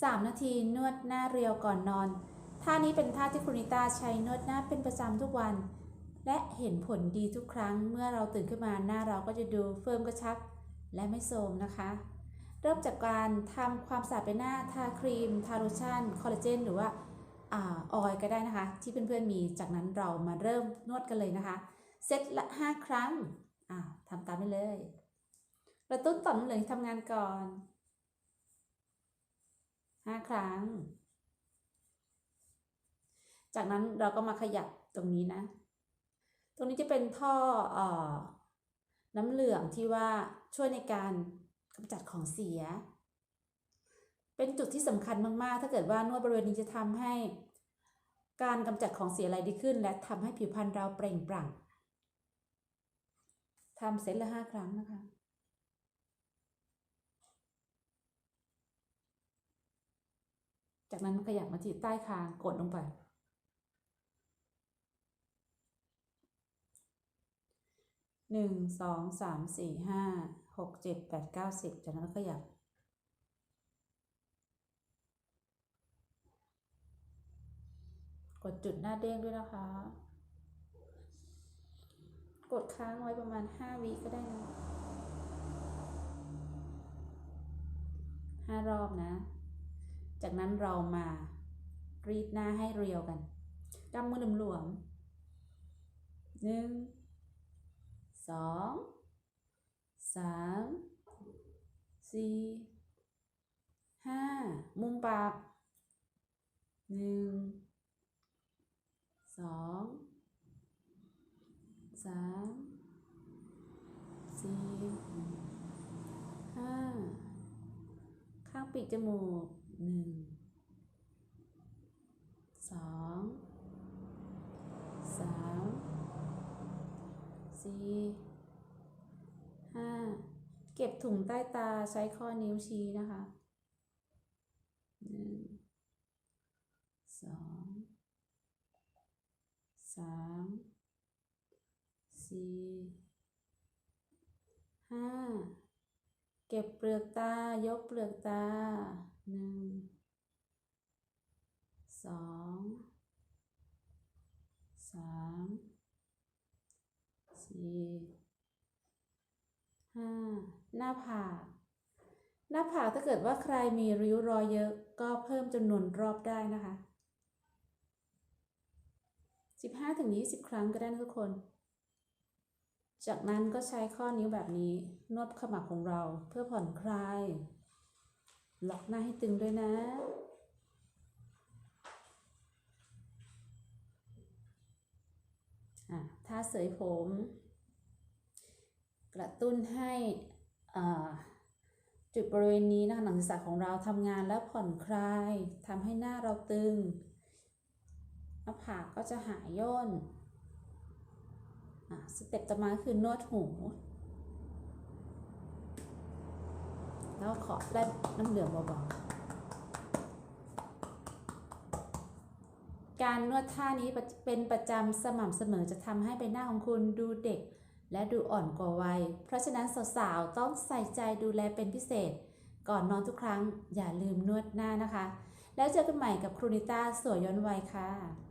3 นาทีนวดหน้าเรียวก่อนนอน ท่านี้เป็นท่าที่ครูนิตาใช้นวดหน้าเป็นประจำทุกวัน และเห็นผลดีทุกครั้งเมื่อเราตื่นขึ้นมาหน้าเราก็จะดูเฟิร์มกระชับ และไม่โทรมนะคะ เริ่มจากการทำความสะอาดใบหน้าทาครีม ทาโลชั่น คอลลาเจน หรือว่าออยก็ได้นะคะ ที่เพื่อนๆมีจากนั้นเรามาเริ่มนวดกันเลยนะคะเซตละ 5 ครั้งอ่าทำตามไปเลยกระตุ้นต่อมเหลืองทำงานก่อน 5ครั้ง จากนั้นเราก็มาขยับตรงนี้นะ ตรงนี้จะเป็นท่อออน้ำเหลืองที่ว่าช่วยในการกำจัดของเสีย เป็นจุดที่สำคัญมาก ๆ ถ้าเกิดว่านวดบริเวณนี้จะทำให้การกำจัดของเสียอะไรดีขึ้น และทำให้ผิวพรรณเราเปล่งปลั่งทำเซตละห้าครั้งนะคะ จากนั้นขยับมาที่ใต้คางกดลงไป หนึ่งสองสามสี่ห้าหกเจ็ดแปดเก้าสิบจากนั้นก็ขยับ กดจุดหน้าเด้งด้วยนะคะ กดค้างไว้ประมาณห้าวิก็ได้นะห้ารอบนะ จากนั้นเรามารีดหน้าให้เรียวกันกำมือหลวมๆหนึ่งสองสามสี่ห้ามุมปากหนึ่งสองสามสี่ห้าข้างปีกจมูก หนึ่งสองสามสี่ห้าเก็บถุงใต้ตาใช้ข้อนิ้วชี้นะคะหนึ่งสองสามสี่ห้าเก็บเปลือกตายกเปลือกตา หนึ่งสองสามสี่ห้าหน้าผากหน้าผากถ้าเกิดว่าใครมีริ้วรอยเยอะก็เพิ่มจำนวนรอบได้นะคะ15ถึง20ครั้งก็ได้นะทุกคน จากนั้นก็ใช้ข้อนิ้วแบบนี้นวดขมับของเราเพื่อผ่อนคลาย ล็อกหน้าให้ตึงด้วยนะอะท่าเสยผม กระตุ้นให้จุดบริเวณนี้นะคะหนังศีรษะของเราทำงานและผ่อนคลายทำให้หน้าเราตึงหน้าผากก็จะหายย่นอะสเต็ปต่อมาคือนวดหู แล้วขอได้น้ำเหลืองเบาๆ การนวดท่านี้เป็นประจำสม่ำเสมอจะทำให้ใบหน้าของคุณดูเด็ก และดูอ่อนกว่าวัย เพราะฉะนั้นสาวๆ ต้องใส่ใจดูแลเป็นพิเศษ ก่อนนอนทุกครั้งอย่าลืมนวดหน้านะคะ แล้วเจอกันใหม่กับครูนิต้าสวยย้อนวัยค่ะ